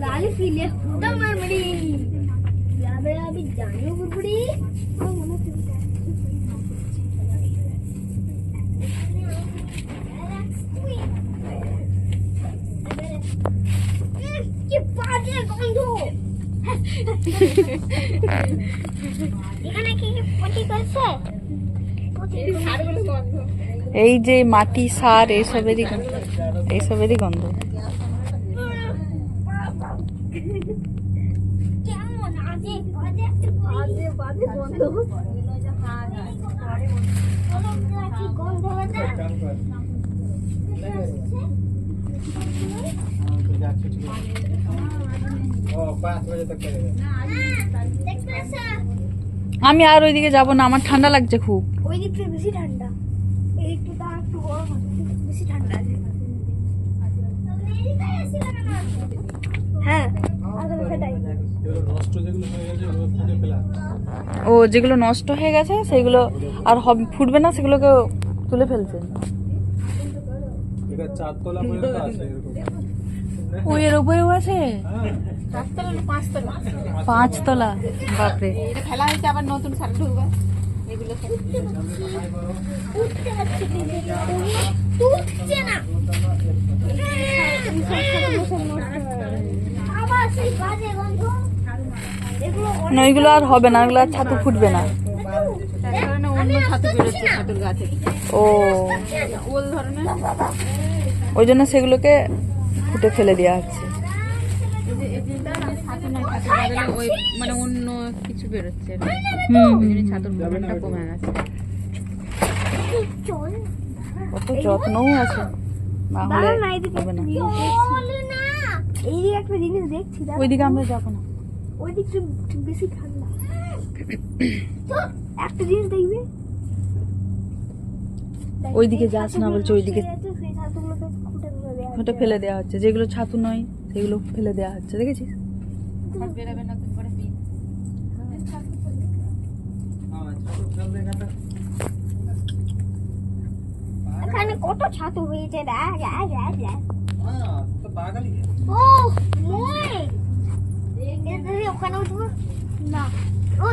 लाल पीले खुदा मरमड़ी याबे अभी जाने बुड़बुड़ी কি বাজে গন্ধ এখানে কি পটি করছে এই যে মাটি, সার এইসবেরই এইসবেরই গন্ধ। আমি আর ওইদিকে যাব না, আমার ঠান্ডা লাগছে খুব। ওই দিকটা বেশি ঠান্ডা। এই দিকটা একটু গরম আছে বেশি ঠান্ডা আছে। হ্যাঁ হয়ে ও যেগুলো নষ্ট হয়ে গেছে সেগুলো আর হবে- ফুটবে না সেগুলোকে তুলে ফেলছে। এটা চারতলা পর্যন্ত আছে এরকম। ও এর উপরেও আছে? হ্যাঁ পাঁচতলা। বাপরে। হচ্ছে উঠছে আবার নতুন বাজে গন্ধ এগুলো না ওইগুলো আর হবে না ওইগুলো আর ছাতু ফুটবে না। ও। ওই জন্য সেগুলোকে ফুটে ফেলে দেওয়া হচ্ছে। ওই মানে অন্য কিছু বেরোচ্ছে হুম ছাতুর পরিমাণটা কমে গেছে কত যত্নও আছে। ওইদিকে আমরা যাব না ওই দিকটা বেশি ঠান্ডা একটা জিনিস দেখবি ওইদিকে যাস না বলছে ওইদিকে ফুটে ফেলে দেওয়া হচ্ছে যেগুলো ছাতু নয় সেগুলো ফেলে দেওয়া হচ্ছে দেখেছিস? এখানে কত ছাতু হয়েছে হ্যাঁ ও ওখানে উঠবো? না।